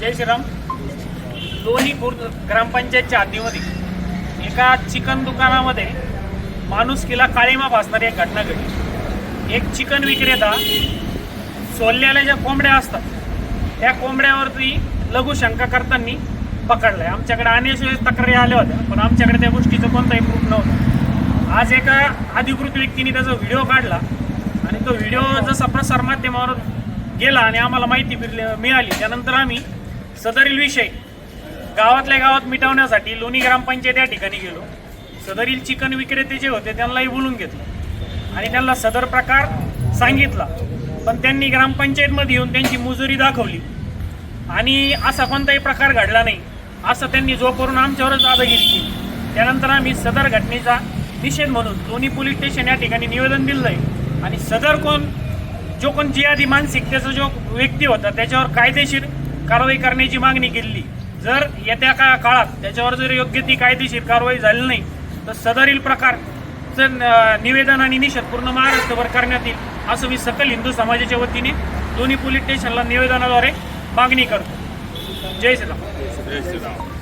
जय श्रीराम. लोणी खुर्द ग्रामपंचायतच्या हद्दीमध्ये एका चिकन दुकानामध्ये माणुसकीला काळीमा भासणारी एक घटना घडली. एक चिकन विक्रेता सोललेल्या ज्या कोंबड्या असतात त्या कोंबड्यावरती लघुशंका करताना पकडलाय. आमच्याकडे अनेक वेळेस तक्रारी आल्या होत्या पण आमच्याकडे त्या गोष्टीचं कोणताही प्रूफ नव्हतं. आज एका अधिकृत व्यक्तीने त्याचा व्हिडिओ काढला आणि तो व्हिडिओ जसा प्रसार माध्यमावर गेला आणि आम्हाला माहिती मिळाली. त्यानंतर आम्ही सदरील विषय. गावातल्या गावात मिटवण्यासाठी लोणी ग्रामपंचायत या ठिकाणी गेलो. सदरील चिकन विक्रेते जे होते त्यांनाही बोलून घेतलं. आणि त्यांना सदर प्रकार सांगितला. पण त्यांनी ग्रामपंचायतमध्ये येऊन त्यांची मुजुरी दाखवली. आणि असा कोणताही प्रकार घडला नाही. असं त्यांनी जो करून आमच्यावरच दादागिरी केली. त्यानंतर आम्ही सदर घटनेचा निषेध म्हणून लोणी पोलीस स्टेशन या ठिकाणी निवेदन दिलं आहे आणि सदर कोण जो कोण जिहादी मानसिकतेचा जो व्यक्ती होता त्याच्यावर कायदेशीर कारवाई करण्याची मागणी केली जर येत्या का काळात त्याच्यावर जर योग्य ती कायदेशीर कारवाई झाली नाही तर सदरील प्रकारचं निवेदन आणि निषेध पूर्ण महाराष्ट्रभर करण्यात येईल असं मी सकल हिंदू समाजाच्या वतीने दोन्ही पोलीस स्टेशनला निवेदनाद्वारे मागणी करतो. जय श्रीराम. जय श्रीराम.